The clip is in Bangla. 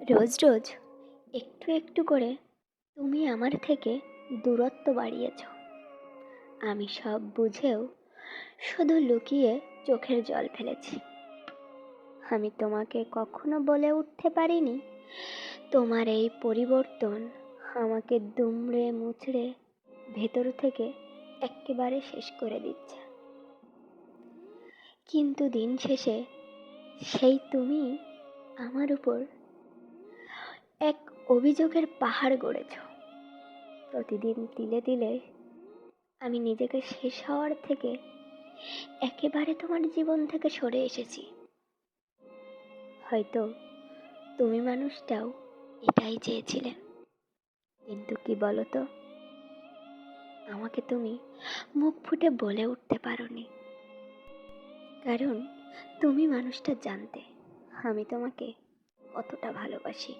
রোজ রোজ একটু একটু করে তুমি আমার থেকে দূরত্ব বাড়িয়েছ। আমি সব বুঝেও শুধু লুকিয়ে চোখের জল ফেলেছি। আমি তোমাকে কখনো বলে উঠতে পারিনি। তোমার এই পরিবর্তন আমাকে দুমড়ে মুচড়ে ভেতর থেকে একেবারে শেষ করে দিচ্ছে। কিন্তু দিন শেষে সেই তুমি আমার উপর এক অভিযোগের পাহাড় গড়েছ। প্রতিদিন তিলে তিলে আমি নিজেকে শেষ হওয়ার থেকে একেবারে তোমার জীবন থেকে সরে এসেছি। হয়তো তুমি মানুষটাও এটাই চেয়েছিলে। কিন্তু কি বলো তো আমাকে তুমি মুখ ফুটে বলে উঠতে পারোনি। কারণ তুমি মানুষটা জানতে আমি তোমাকে কতটা ভালোবাসি।